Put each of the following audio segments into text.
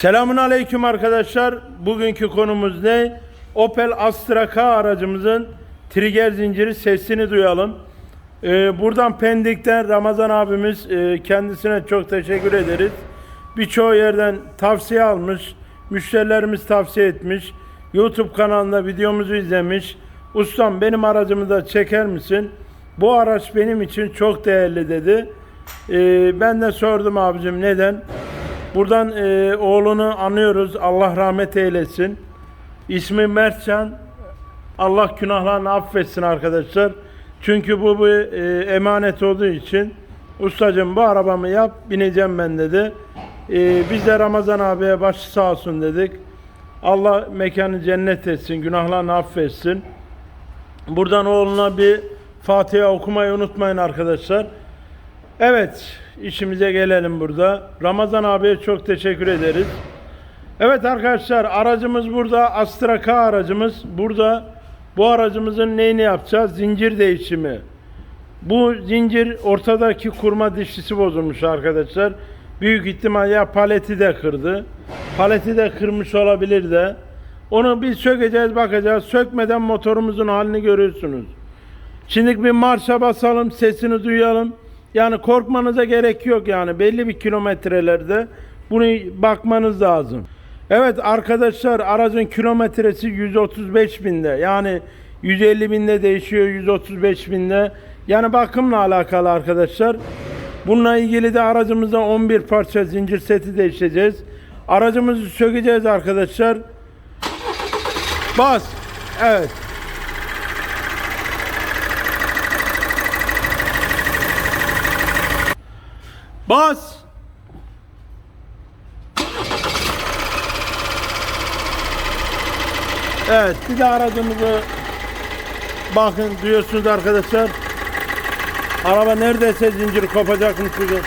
Selamun aleyküm arkadaşlar. Bugünkü konumuz ne? Opel Astra K aracımızın trigger zinciri sesini duyalım. Ee, buradan Pendik'ten Ramazan abimiz e, kendisine çok teşekkür ederiz. Birçoğu yerden tavsiye almış. Müşterilerimiz tavsiye etmiş. YouTube kanalında videomuzu izlemiş. Ustam benim aracımı da çeker misin? Bu araç benim için çok değerli dedi. Ee, ben de sordum abicim neden? Buradan e, oğlunu anıyoruz. Allah rahmet eylesin. İsmi Mertcan. Allah günahlarını affetsin arkadaşlar. Çünkü bu bir e, emanet olduğu için ustacığım bu arabamı yap bineceğim ben dedi. E, biz de Ramazan abiye başı sağ olsun dedik. Allah mekanı cennet etsin, günahlarını affetsin. Buradan oğluna bir Fatiha okumayı unutmayın arkadaşlar. Evet, işimize gelelim burada. Ramazan abiye çok teşekkür ederiz. Evet arkadaşlar, aracımız burada. Astra K aracımız burada. Bu aracımızın neyini yapacağız? Zincir değişimi. Bu zincir ortadaki kurma dişlisi bozulmuş arkadaşlar. Büyük ihtimal ya paleti de kırdı. Paleti de kırmış olabilir de. Onu biz sökeceğiz bakacağız. Sökmeden motorumuzun halini görüyorsunuz. Şimdi bir marşa basalım, sesini duyalım. Yani korkmanıza gerek yok yani belli bir kilometrelerde bunu bakmanız lazım. Evet arkadaşlar aracın kilometresi 135 binde yani 150 binde değişiyor 135 binde. Yani bakımla alakalı arkadaşlar. Bununla ilgili de aracımızda 11 parça zincir seti değişeceğiz. Aracımızı sökeceğiz arkadaşlar. Bas. Evet. Bas. Evet, bir de aracımızı bakın duyuyorsunuz arkadaşlar. Araba neredeyse zinciri kopacakmış gibi.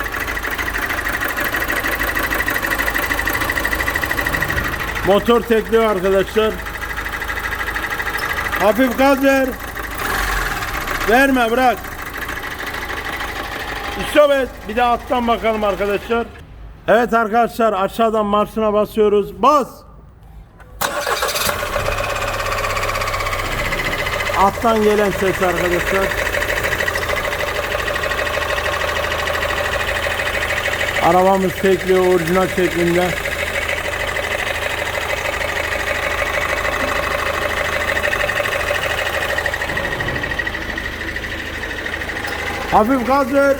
Motor tekliyor arkadaşlar. Hafif gaz ver. Verme bırak. İsabet. Bir de alttan bakalım arkadaşlar. Evet arkadaşlar aşağıdan marşına basıyoruz. Bas. Alttan gelen ses arkadaşlar. Arabamız tekliyor orijinal şeklinde. Hafif gaz ver.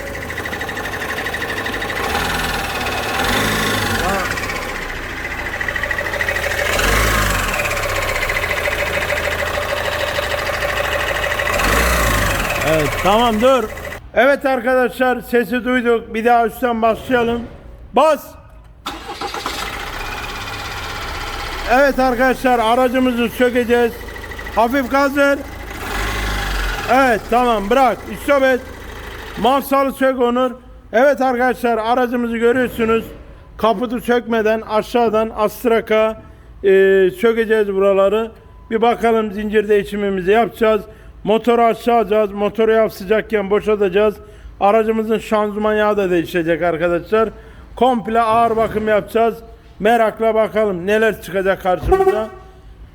Evet tamam dur. Evet arkadaşlar sesi duyduk. Bir daha üstten başlayalım. Bas. Evet arkadaşlar aracımızı sökeceğiz. Hafif gaz ver. Evet tamam bırak. İsabet. Mafsalı sök Onur. Evet arkadaşlar aracımızı görüyorsunuz. Kaputu sökmeden aşağıdan Astraka e, sökeceğiz buraları. Bir bakalım zincir değişimimizi yapacağız. Motoru aşağı alacağız. Motoru yap sıcakken boşaltacağız. Aracımızın şanzıman yağı da değişecek arkadaşlar. Komple ağır bakım yapacağız. Merakla bakalım neler çıkacak karşımıza.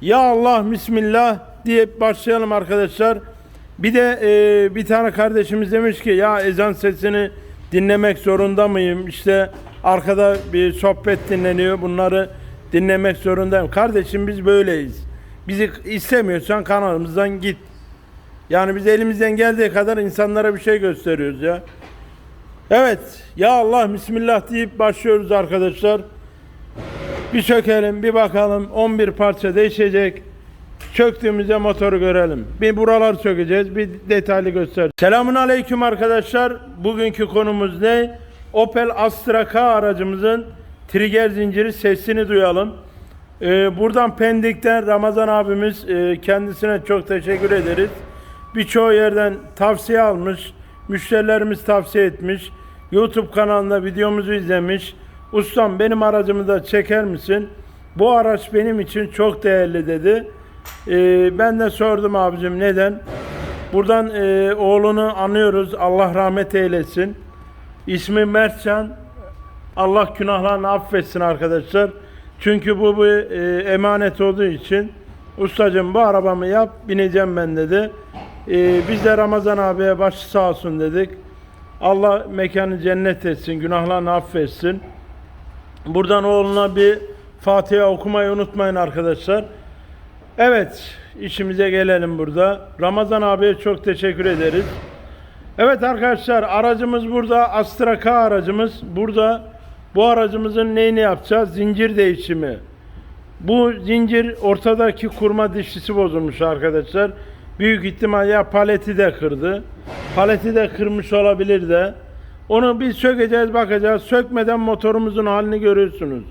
Ya Allah Bismillah diye başlayalım arkadaşlar. Bir de e, bir tane kardeşimiz demiş ki ya ezan sesini dinlemek zorunda mıyım? İşte arkada bir sohbet dinleniyor. Bunları dinlemek zorundayım. Kardeşim biz böyleyiz. Bizi istemiyorsan kanalımızdan git. Yani biz elimizden geldiği kadar insanlara bir şey gösteriyoruz ya. Evet. Ya Allah Bismillah deyip başlıyoruz arkadaşlar. Bir sökelim, bir bakalım. 11 parça değişecek. Söktüğümüzde motoru görelim. Bir buralar sökeceğiz, bir detaylı göster. Selamun aleyküm arkadaşlar. Bugünkü konumuz ne? Opel Astra K aracımızın trigger zinciri sesini duyalım. Ee, buradan Pendik'ten Ramazan abimiz e, kendisine çok teşekkür ederiz. Birçoğu yerden tavsiye almış. Müşterilerimiz tavsiye etmiş. YouTube kanalında videomuzu izlemiş. Ustam benim aracımı da çeker misin? Bu araç benim için çok değerli dedi. Ee, ben de sordum abicim neden? Buradan e, oğlunu anıyoruz. Allah rahmet eylesin. İsmi Mertcan. Allah günahlarını affetsin arkadaşlar. Çünkü bu bir e, emanet olduğu için ustacığım bu arabamı yap bineceğim ben dedi. E, biz de Ramazan abiye başı sağ olsun dedik. Allah mekanı cennet etsin, günahlarını affetsin. Buradan oğluna bir Fatiha okumayı unutmayın arkadaşlar. Evet, işimize gelelim burada. Ramazan abiye çok teşekkür ederiz. Evet arkadaşlar, aracımız burada. Astra K aracımız burada. Bu aracımızın neyini yapacağız? Zincir değişimi. Bu zincir ortadaki kurma dişlisi bozulmuş arkadaşlar. Büyük ihtimal ya paleti de kırdı. Paleti de kırmış olabilir de. Onu bir sökeceğiz bakacağız. Sökmeden motorumuzun halini görüyorsunuz.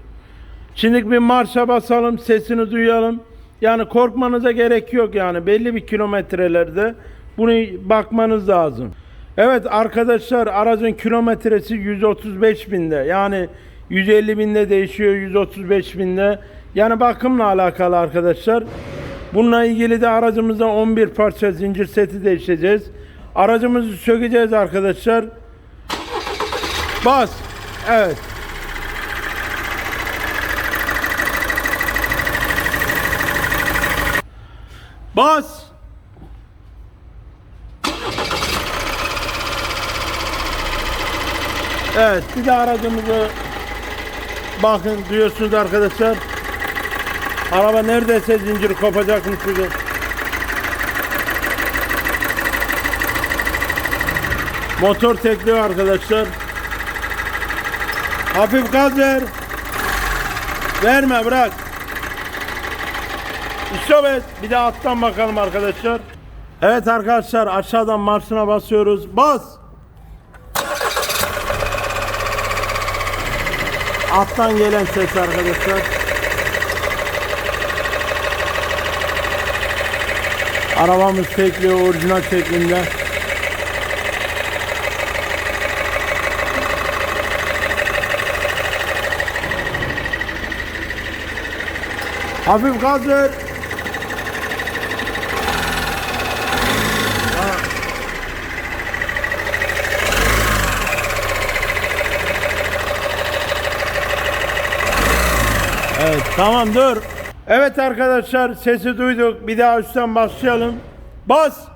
Şimdi bir marşa basalım, sesini duyalım. Yani korkmanıza gerek yok yani belli bir kilometrelerde bunu bakmanız lazım. Evet arkadaşlar aracın kilometresi 135 binde yani 150 binde değişiyor 135 binde. Yani bakımla alakalı arkadaşlar. Bununla ilgili de aracımızda 11 parça zincir seti değişeceğiz. Aracımızı sökeceğiz arkadaşlar. Bas. Evet. Bas. Evet, bir de aracımızı bakın duyuyorsunuz arkadaşlar. Araba neredeyse zinciri kopacakmış gibi. Motor tekliyor arkadaşlar. Hafif gaz ver. Verme bırak. İsabet. Bir de alttan bakalım arkadaşlar. Evet arkadaşlar aşağıdan marşına basıyoruz. Bas. Alttan gelen ses arkadaşlar. Arabamız tekliyor orijinal şeklinde. Hafif gaz ver. Evet tamam dur. Evet arkadaşlar sesi duyduk. Bir daha üstten başlayalım. Bas.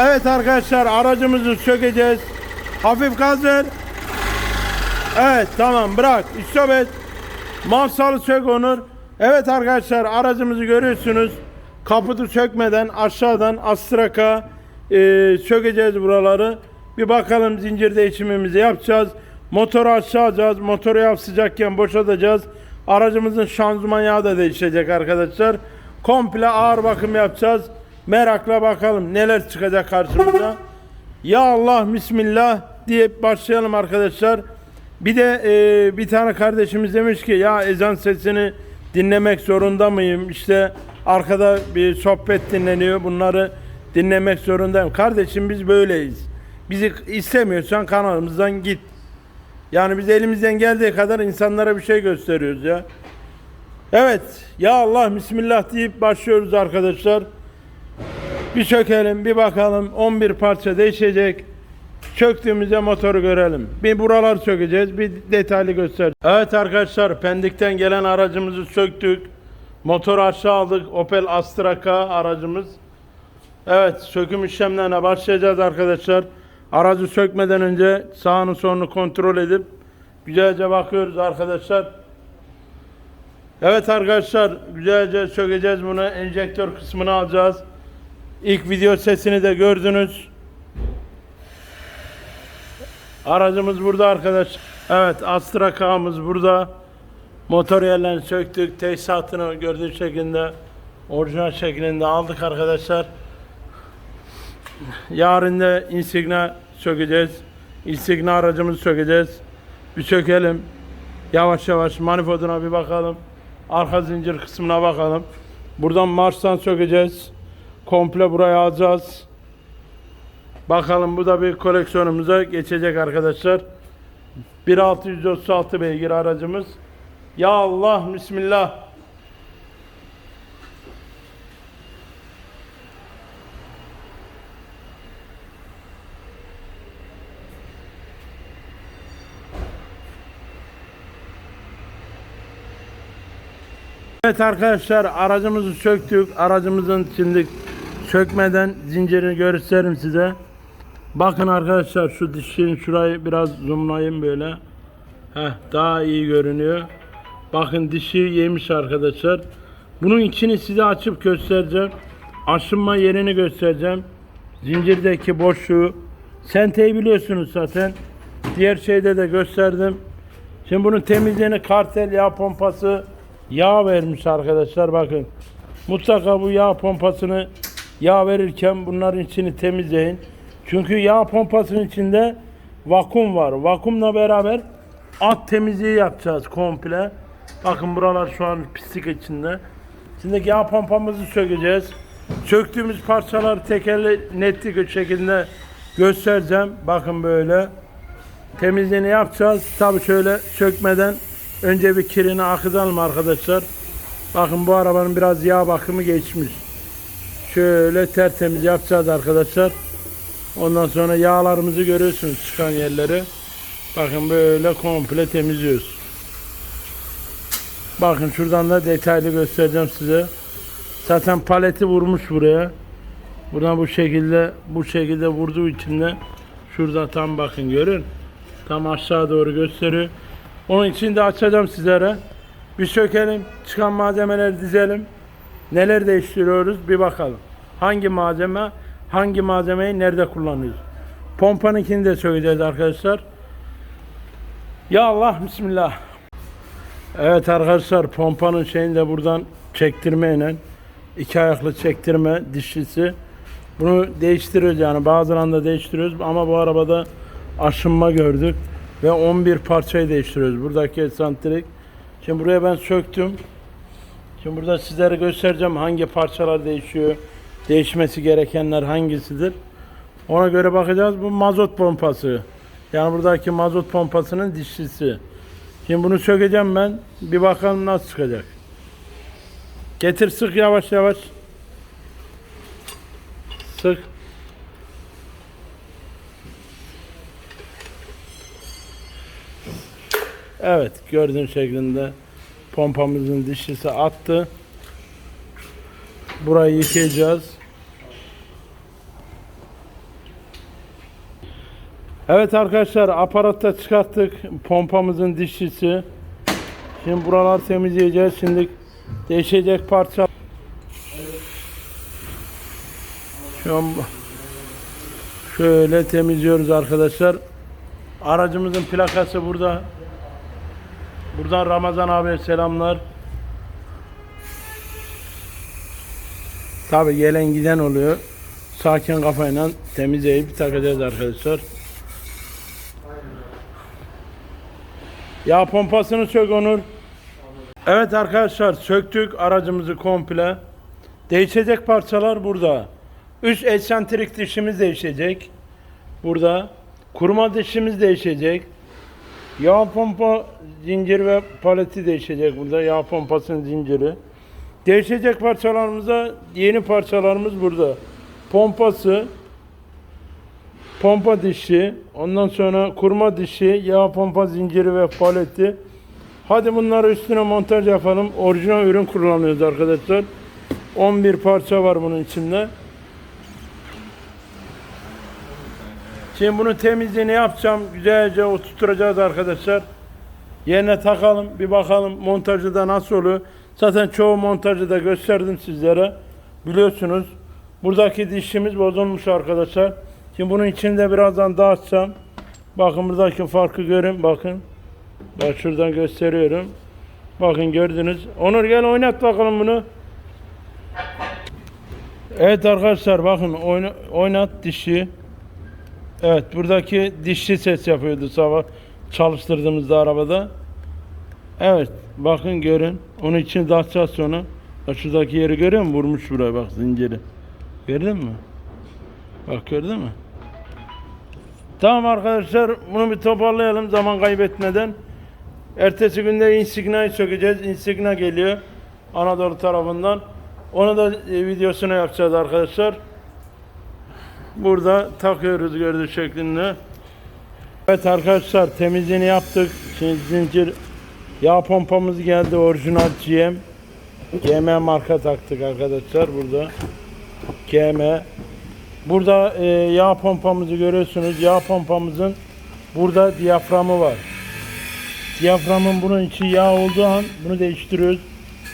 Evet arkadaşlar aracımızı sökeceğiz. Hafif gaz ver. Evet tamam bırak. İstop Mafsalı sök Onur. Evet arkadaşlar aracımızı görüyorsunuz. Kaputu sökmeden aşağıdan astraka e, sökeceğiz buraları. Bir bakalım zincir değişimimizi yapacağız. Motoru aşağı alacağız. Motoru yap sıcakken boşaltacağız. Aracımızın şanzıman yağı da değişecek arkadaşlar. Komple ağır bakım yapacağız. Merakla bakalım neler çıkacak karşımıza. Ya Allah Bismillah diye başlayalım arkadaşlar. Bir de e, bir tane kardeşimiz demiş ki ya ezan sesini dinlemek zorunda mıyım? İşte arkada bir sohbet dinleniyor. Bunları dinlemek zorundayım. Kardeşim biz böyleyiz. Bizi istemiyorsan kanalımızdan git. Yani biz elimizden geldiği kadar insanlara bir şey gösteriyoruz ya. Evet. Ya Allah Bismillah deyip başlıyoruz arkadaşlar. Bir sökelim, bir bakalım. 11 parça değişecek. Söktüğümüzde motoru görelim. Bir buralar sökeceğiz, bir detaylı göster. Evet arkadaşlar, Pendik'ten gelen aracımızı söktük. Motoru aşağı aldık. Opel Astra K aracımız. Evet, söküm işlemlerine başlayacağız arkadaşlar. Aracı sökmeden önce sağını solunu kontrol edip güzelce bakıyoruz arkadaşlar. Evet arkadaşlar, güzelce sökeceğiz bunu. Enjektör kısmını alacağız. İlk video sesini de gördünüz. Aracımız burada arkadaş. Evet Astra K'mız burada. Motor yerlerini söktük. Tesisatını gördüğü şekilde orijinal şeklinde aldık arkadaşlar. Yarın da Insigna sökeceğiz. Insigna aracımızı sökeceğiz. Bir sökelim. Yavaş yavaş manifolduna bir bakalım. Arka zincir kısmına bakalım. Buradan marştan sökeceğiz. Komple buraya alacağız. Bakalım bu da bir koleksiyonumuza geçecek arkadaşlar. 1636 beygir aracımız. Ya Allah Bismillah. Evet arkadaşlar aracımızı söktük. Aracımızın şimdi sökmeden zincirini gösterim size. Bakın arkadaşlar şu dişin şurayı biraz zoomlayayım böyle. Heh, daha iyi görünüyor. Bakın dişi yemiş arkadaşlar. Bunun içini size açıp göstereceğim. Aşınma yerini göstereceğim. Zincirdeki boşluğu. Senteyi biliyorsunuz zaten. Diğer şeyde de gösterdim. Şimdi bunun temizliğini kartel yağ pompası yağ vermiş arkadaşlar bakın. Mutlaka bu yağ pompasını yağ verirken bunların içini temizleyin. Çünkü yağ pompasının içinde vakum var. Vakumla beraber alt temizliği yapacağız komple. Bakın buralar şu an pislik içinde. Şimdi yağ pompamızı sökeceğiz. Söktüğümüz parçaları tekerle netlik şekilde göstereceğim. Bakın böyle temizliğini yapacağız. Tabi şöyle sökmeden önce bir kirini akıtalım arkadaşlar. Bakın bu arabanın biraz yağ bakımı geçmiş. Şöyle tertemiz yapacağız arkadaşlar. Ondan sonra yağlarımızı görüyorsunuz çıkan yerleri. Bakın böyle komple temizliyoruz. Bakın şuradan da detaylı göstereceğim size. Zaten paleti vurmuş buraya. Buradan bu şekilde bu şekilde vurduğu için de şurada tam bakın görün. Tam aşağı doğru gösteriyor. Onun için de açacağım sizlere. Bir sökelim. Çıkan malzemeleri dizelim. Neler değiştiriyoruz bir bakalım. Hangi malzeme hangi malzemeyi nerede kullanıyoruz. Pompanınkini de söyleyeceğiz arkadaşlar. Ya Allah bismillah. Evet arkadaşlar pompanın şeyini de buradan çektirmeyle iki ayaklı çektirme dişlisi. Bunu değiştiriyoruz yani bazılarında değiştiriyoruz ama bu arabada aşınma gördük ve 11 parçayı değiştiriyoruz. Buradaki esantrik. Şimdi buraya ben söktüm. Şimdi burada sizlere göstereceğim hangi parçalar değişiyor. Değişmesi gerekenler hangisidir. Ona göre bakacağız. Bu mazot pompası. Yani buradaki mazot pompasının dişlisi. Şimdi bunu sökeceğim ben. Bir bakalım nasıl çıkacak. Getir sık yavaş yavaş. Sık. Evet gördüğün şeklinde pompamızın dişlisi attı. Burayı yıkayacağız. Evet arkadaşlar aparatta çıkarttık pompamızın dişlisi. Şimdi buralar temizleyeceğiz. Şimdi değişecek parça. Şu an şöyle temizliyoruz arkadaşlar. Aracımızın plakası burada. Buradan Ramazan abi selamlar. Tabi gelen giden oluyor. Sakin kafayla temizleyip takacağız arkadaşlar. Yağ pompasını sök Onur. Evet arkadaşlar söktük aracımızı komple. Değişecek parçalar burada. Üst eksantrik dişimiz değişecek. Burada. Kurma dişimiz değişecek. Yağ pompa zincir ve paleti değişecek burada. Yağ pompasının zinciri. Değişecek parçalarımıza yeni parçalarımız burada. Pompası, pompa dişi, ondan sonra kurma dişi, yağ pompa zinciri ve paleti. Hadi bunları üstüne montaj yapalım. Orijinal ürün kullanıyoruz arkadaşlar. 11 parça var bunun içinde. Şimdi bunu temizliğini yapacağım. Güzelce oturtacağız arkadaşlar. Yerine takalım. Bir bakalım montajı da nasıl oluyor. Zaten çoğu montajı da gösterdim sizlere. Biliyorsunuz. Buradaki dişimiz bozulmuş arkadaşlar. Şimdi bunun içinde birazdan dağıtacağım. Bakın buradaki farkı görün. Bakın. Bak şuradan gösteriyorum. Bakın gördünüz. Onur gel oynat bakalım bunu. Evet arkadaşlar bakın oyna, oynat dişi. Evet buradaki dişli ses yapıyordu sabah çalıştırdığımızda arabada. Evet bakın görün. Onun için sonra. Bak şuradaki yeri görüyor musun? Vurmuş buraya bak zinciri. Gördün mü? Bak gördün mü? Tamam arkadaşlar bunu bir toparlayalım zaman kaybetmeden. Ertesi günde insigna'yı sökeceğiz. Insigna geliyor Anadolu tarafından. Onu da e, videosunu yapacağız arkadaşlar. Burada takıyoruz gördüğünüz şeklinde. Evet arkadaşlar temizliğini yaptık. Şimdi zincir yağ pompamız geldi orijinal GM. GM marka taktık arkadaşlar burada. GM. Burada e, yağ pompamızı görüyorsunuz. Yağ pompamızın burada diyaframı var. Diyaframın bunun içi yağ olduğu an bunu değiştiriyoruz.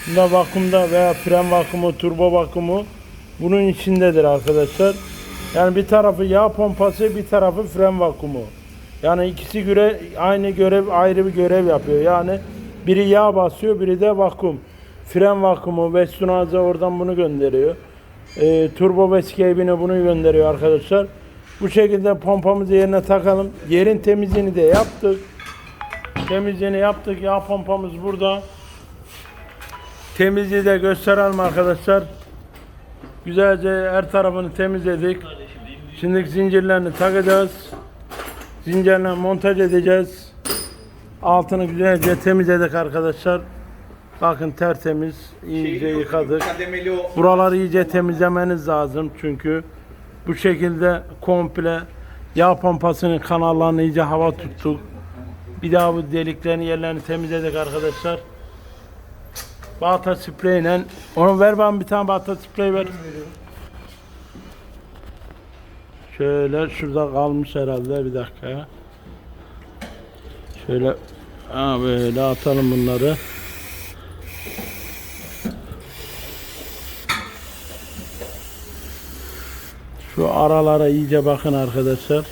Bunda vakumda veya fren vakumu, turbo vakumu bunun içindedir arkadaşlar. Yani bir tarafı yağ pompası, bir tarafı fren vakumu. Yani ikisi göre aynı görev ayrı bir görev yapıyor. Yani biri yağ basıyor, biri de vakum. Fren vakumu, Vestunaza oradan bunu gönderiyor. Ee, turbo Vescape'ine bunu gönderiyor arkadaşlar. Bu şekilde pompamızı yerine takalım. Yerin temizliğini de yaptık. Temizliğini yaptık. Yağ pompamız burada. Temizliği de gösterelim arkadaşlar. Güzelce her tarafını temizledik. Şimdi zincirlerini takacağız. Zincirle montaj edeceğiz. Altını güzelce temizledik arkadaşlar. Bakın tertemiz. iyice yıkadık. Kademeli o Buraları iyice temizlemeniz lazım çünkü bu şekilde komple yağ pompasının kanallarını iyice hava tuttuk. Bir daha bu deliklerin yerlerini temizledik arkadaşlar. Balta spreyle onu ver bana bir tane balta sprey ver. Şöyle şurada kalmış herhalde bir dakika. Şöyle ha böyle atalım bunları. Şu aralara iyice bakın arkadaşlar.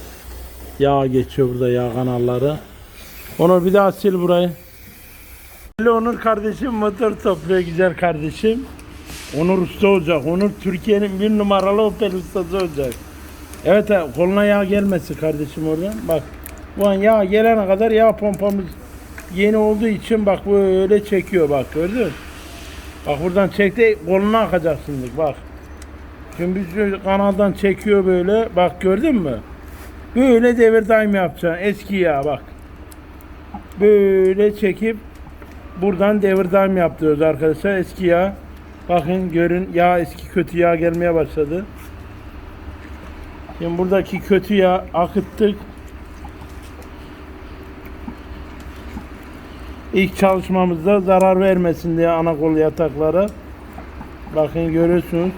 Yağ geçiyor burada yağ kanalları. Onu bir daha sil burayı. Onur kardeşim motor topluyor güzel kardeşim. Onur usta olacak. Onur Türkiye'nin bir numaralı Opel ustası olacak. Evet koluna yağ gelmesin kardeşim oradan. Bak bu an yağ gelene kadar yağ pompamız yeni olduğu için bak böyle çekiyor bak gördün? Bak buradan çekti koluna akacak şimdi bak. Şimdi biz kanaldan çekiyor böyle. Bak gördün mü? Böyle devir daim yapacaksın. Eski yağ bak. Böyle çekip buradan devir daim yaptırıyoruz arkadaşlar. Eski yağ. Bakın görün yağ eski kötü yağ gelmeye başladı. Şimdi buradaki kötü yağ akıttık. İlk çalışmamızda zarar vermesin diye ana kol yataklara. Bakın görüyorsunuz.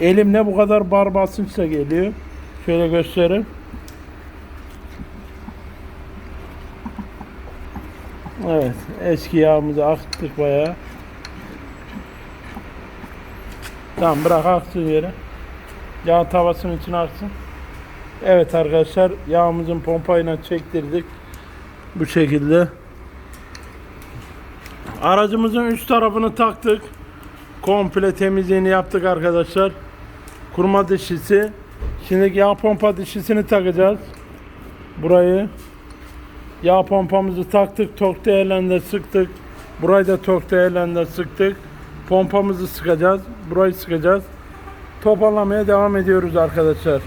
Elimle bu kadar bar basınçla geliyor. Şöyle göstereyim. Evet, eski yağımızı akıttık bayağı. Tamam bırak aksın yere. Yağ tavasının içine aksın. Evet arkadaşlar yağımızın pompayla çektirdik. Bu şekilde. Aracımızın üst tarafını taktık. Komple temizliğini yaptık arkadaşlar. Kurma dişisi. Şimdi yağ pompa dişisini takacağız. Burayı. Yağ pompamızı taktık. Tok değerlerinde sıktık. Burayı da tok değerlerinde sıktık. Pompamızı sıkacağız. Burayı sıkacağız. Toparlamaya devam ediyoruz arkadaşlar.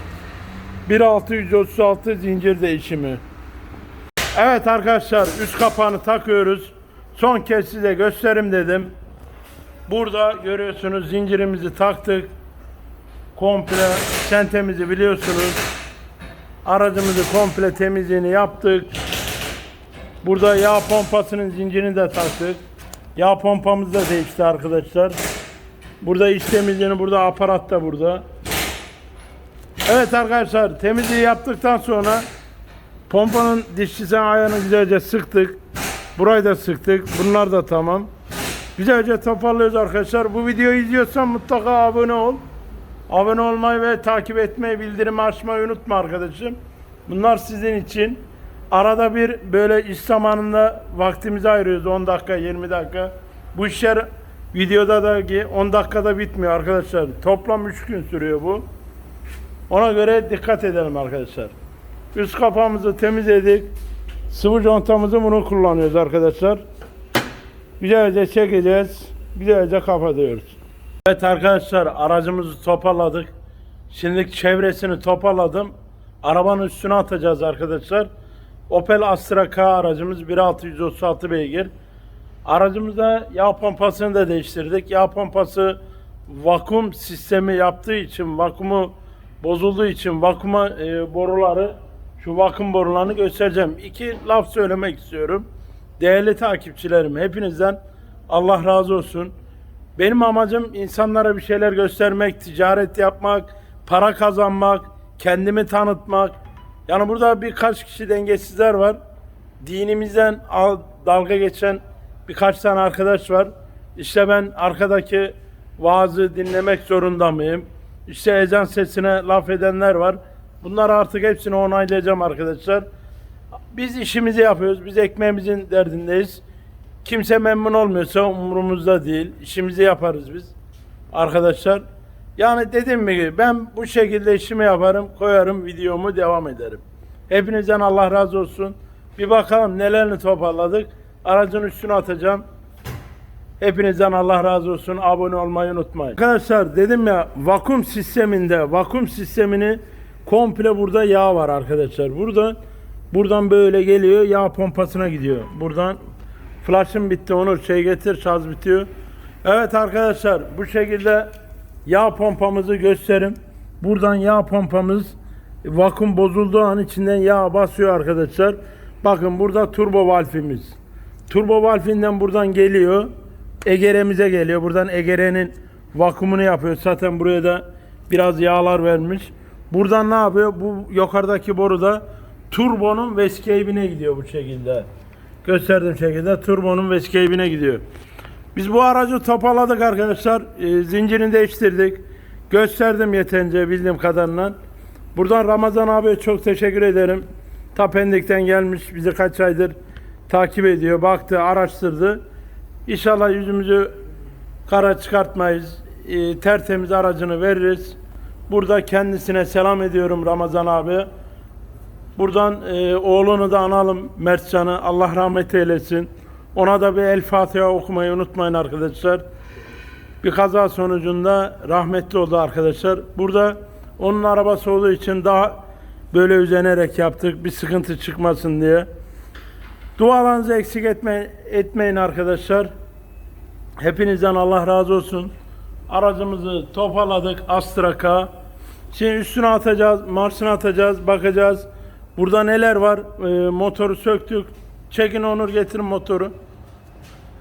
1.636 zincir değişimi. Evet arkadaşlar üst kapağını takıyoruz. Son kez size gösterim dedim. Burada görüyorsunuz zincirimizi taktık. Komple çentemizi biliyorsunuz. Aracımızı komple temizliğini yaptık. Burada yağ pompasının zincirini de taktık. Yağ pompamız da değişti arkadaşlar. Burada iç temizliğini burada aparat da burada. Evet arkadaşlar temizliği yaptıktan sonra pompanın dişçisi ayağını güzelce sıktık. Burayı da sıktık. Bunlar da tamam. Güzelce toparlıyoruz arkadaşlar. Bu videoyu izliyorsan mutlaka abone ol. Abone olmayı ve takip etmeyi, bildirimi açmayı unutma arkadaşım. Bunlar sizin için. Arada bir böyle iş zamanında vaktimizi ayırıyoruz 10 dakika, 20 dakika. Bu işler videoda da ki 10 dakikada bitmiyor arkadaşlar. Toplam 3 gün sürüyor bu. Ona göre dikkat edelim arkadaşlar. Üst kapağımızı temizledik. Sıvı contamızı bunu kullanıyoruz arkadaşlar. Güzelce çekeceğiz. Güzelce kapatıyoruz. Evet arkadaşlar aracımızı toparladık. Şimdi çevresini toparladım. Arabanın üstüne atacağız arkadaşlar. Opel Astra K aracımız 1.636 beygir. Aracımızda yağ pompasını da değiştirdik. Yağ pompası vakum sistemi yaptığı için, vakumu bozulduğu için vakuma e, boruları, şu vakum borularını göstereceğim. İki laf söylemek istiyorum. Değerli takipçilerim, hepinizden Allah razı olsun. Benim amacım insanlara bir şeyler göstermek, ticaret yapmak, para kazanmak, kendimi tanıtmak. Yani burada birkaç kişi dengesizler var. Dinimizden al- dalga geçen birkaç tane arkadaş var. İşte ben arkadaki vaazı dinlemek zorunda mıyım? İşte ezan sesine laf edenler var. Bunları artık hepsini onaylayacağım arkadaşlar. Biz işimizi yapıyoruz. Biz ekmeğimizin derdindeyiz. Kimse memnun olmuyorsa umurumuzda değil. İşimizi yaparız biz. Arkadaşlar. Yani dediğim gibi ben bu şekilde işimi yaparım, koyarım, videomu devam ederim. Hepinizden Allah razı olsun. Bir bakalım nelerini toparladık. Aracın üstüne atacağım. Hepinizden Allah razı olsun. Abone olmayı unutmayın. Arkadaşlar dedim ya vakum sisteminde vakum sistemini komple burada yağ var arkadaşlar. Burada buradan böyle geliyor yağ pompasına gidiyor. Buradan flash'ım bitti Onur şey getir şarj bitiyor. Evet arkadaşlar bu şekilde yağ pompamızı gösterim. Buradan yağ pompamız vakum bozulduğu an içinden yağ basıyor arkadaşlar. Bakın burada turbo valfimiz. Turbo valfinden buradan geliyor. Egere'mize geliyor. Buradan Egere'nin vakumunu yapıyor. Zaten buraya da biraz yağlar vermiş. Buradan ne yapıyor? Bu yukarıdaki boruda turbonun vescape'ine gidiyor bu şekilde. Gösterdiğim şekilde turbonun vescape'ine gidiyor. Biz bu aracı toparladık arkadaşlar. Ee, zincirini değiştirdik. Gösterdim yeterince bildiğim kadarıyla. Buradan Ramazan abiye çok teşekkür ederim. Ta Pendik'ten gelmiş bizi kaç aydır takip ediyor. Baktı, araştırdı. İnşallah yüzümüzü kara çıkartmayız. Ee, tertemiz aracını veririz. Burada kendisine selam ediyorum Ramazan abi. Buradan e, oğlunu da analım Mertcan'ı. Allah rahmet eylesin. Ona da bir El Fatiha okumayı unutmayın arkadaşlar. Bir kaza sonucunda rahmetli oldu arkadaşlar. Burada onun arabası olduğu için daha böyle özenerek yaptık. Bir sıkıntı çıkmasın diye. Dualarınızı eksik etme, etmeyin arkadaşlar. Hepinizden Allah razı olsun. Aracımızı toparladık Astraka. Şimdi üstüne atacağız, marşını atacağız, bakacağız. Burada neler var? Ee, motoru söktük. Çekin Onur getirin motoru.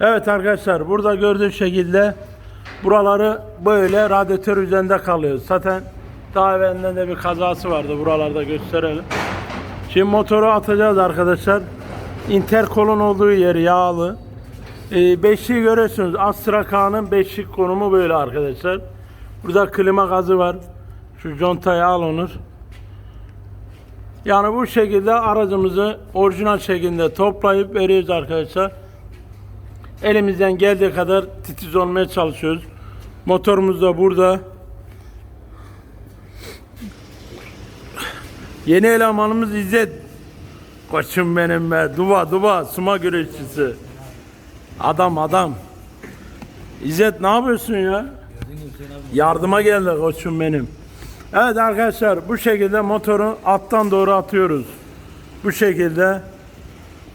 Evet arkadaşlar burada gördüğünüz şekilde buraları böyle radyatör üzerinde kalıyor. Zaten daha evvelinden de bir kazası vardı. Buralarda gösterelim. Şimdi motoru atacağız arkadaşlar. Interkolun olduğu yer yağlı. Ee, beşiği görüyorsunuz. Astra K'nın beşik konumu böyle arkadaşlar. Burada klima gazı var. Şu contayı al Onur. Yani bu şekilde aracımızı orijinal şekilde toplayıp veriyoruz arkadaşlar. Elimizden geldiği kadar titiz olmaya çalışıyoruz. Motorumuz da burada. Yeni elemanımız İzzet. Koçum benim be. Duba duba suma güreşçisi. Adam adam. İzzet ne yapıyorsun ya? Yardıma geldi koçum benim. Evet arkadaşlar bu şekilde motoru alttan doğru atıyoruz. Bu şekilde.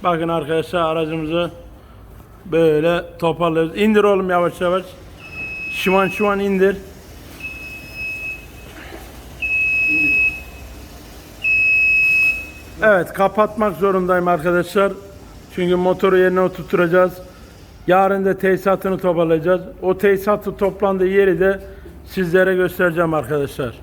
Bakın arkadaşlar aracımızı böyle toparlıyoruz. İndir oğlum yavaş yavaş. Şivan şivan indir. Evet kapatmak zorundayım arkadaşlar. Çünkü motoru yerine oturtacağız. Yarın da tesisatını toparlayacağız. O tesisatı toplandığı yeri de sizlere göstereceğim arkadaşlar.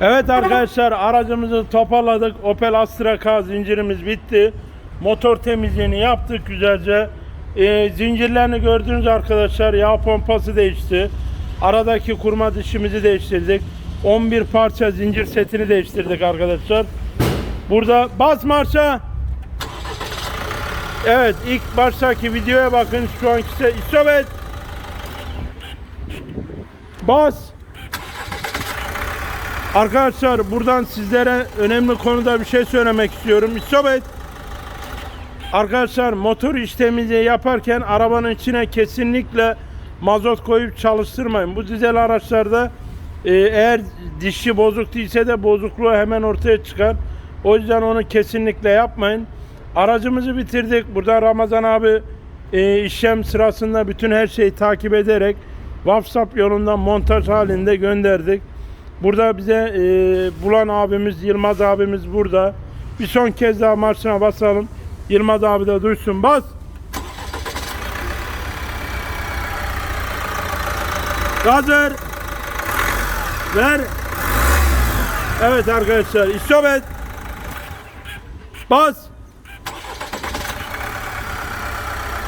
Evet arkadaşlar aracımızı toparladık. Opel Astra K zincirimiz bitti. Motor temizliğini yaptık güzelce. Ee, zincirlerini gördünüz arkadaşlar. Yağ pompası değişti. Aradaki kurma dişimizi değiştirdik. 11 parça zincir setini değiştirdik arkadaşlar. Burada bas marşa. Evet ilk baştaki videoya bakın şu anki İsabet. Bas. Arkadaşlar buradan sizlere önemli konuda bir şey söylemek istiyorum. İsabet. Arkadaşlar motor işlemini yaparken arabanın içine kesinlikle mazot koyup çalıştırmayın. Bu dizel araçlarda e, eğer dişi bozuk değilse de bozukluğu hemen ortaya çıkar. O yüzden onu kesinlikle yapmayın. Aracımızı bitirdik. Burada Ramazan abi e, işlem sırasında bütün her şeyi takip ederek WhatsApp yolundan montaj halinde gönderdik. Burada bize e, bulan abimiz Yılmaz abimiz burada. Bir son kez daha marşına basalım. Yılmaz abi de duysun. Bas. Gaz ver. Ver. Evet arkadaşlar istobet. Bas.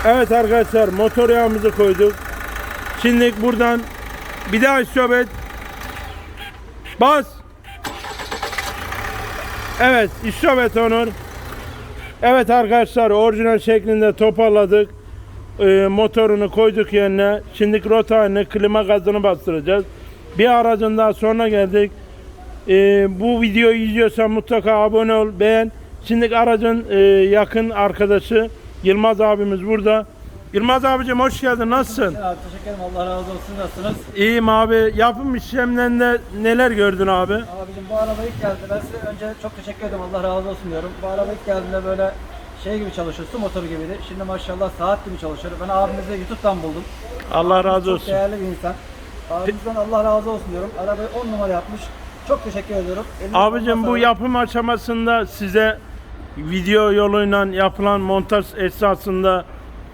Evet arkadaşlar motor yağımızı koyduk. Şimdi buradan bir daha istobet. Bas. Evet istobet Onur. Evet arkadaşlar orijinal şeklinde toparladık. Ee, motorunu koyduk yerine. Şimdi rota haline klima gazını bastıracağız. Bir aracın daha sonuna geldik. Ee, bu videoyu izliyorsan mutlaka abone ol, beğen. Şimdi aracın e, yakın arkadaşı Yılmaz abimiz burada. Yılmaz abicim hoş geldin. Nasılsın? Abi teşekkür ederim. Allah razı olsun. Nasılsınız? İyiyim abi. Yapım işlemlerinde neler gördün abi? Abicim bu araba ilk geldi. Ben size önce çok teşekkür ederim. Allah razı olsun diyorum. Bu araba ilk geldiğinde böyle şey gibi çalışıyor. Su motoru gibiydi. Şimdi maşallah saat gibi çalışıyor. Ben abimizi YouTube'dan buldum. Allah razı Çok olsun. değerli bir insan. Abimizden Allah razı olsun diyorum. Arabayı 10 numara yapmış. Çok teşekkür ediyorum. Eline Abicim bu yapım aşamasında size video yoluyla yapılan montaj esnasında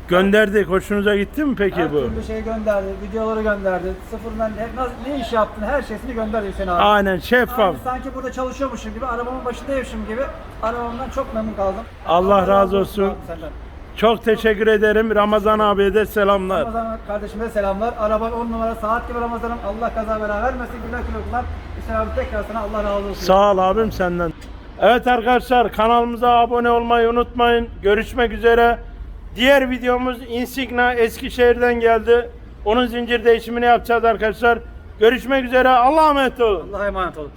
gönderdik. Hoşunuza gitti mi peki her bu? türlü şey gönderdi, videoları gönderdi. Sıfırdan ne, nasıl- ne iş yaptın her şeysini gönderdi Hüseyin abi. Aynen şeffaf. Aynı sanki burada çalışıyormuşum gibi, arabamın başındaymışım gibi arabamdan çok memnun kaldım. Allah razı olsun. abi senden. Çok teşekkür ederim. Ramazan abiye de selamlar. Ramazan kardeşime de selamlar. Araba 10 numara saat gibi Ramazan'ım. Allah kaza bela vermesin. Güle güle kullan. Hüseyin abi tekrar sana Allah razı olsun. Sağ ol abim senden. Evet arkadaşlar kanalımıza abone olmayı unutmayın. Görüşmek üzere. Diğer videomuz Insigna Eskişehir'den geldi. Onun zincir değişimini yapacağız arkadaşlar. Görüşmek üzere. Allah'a emanet olun. Allah'a emanet olun.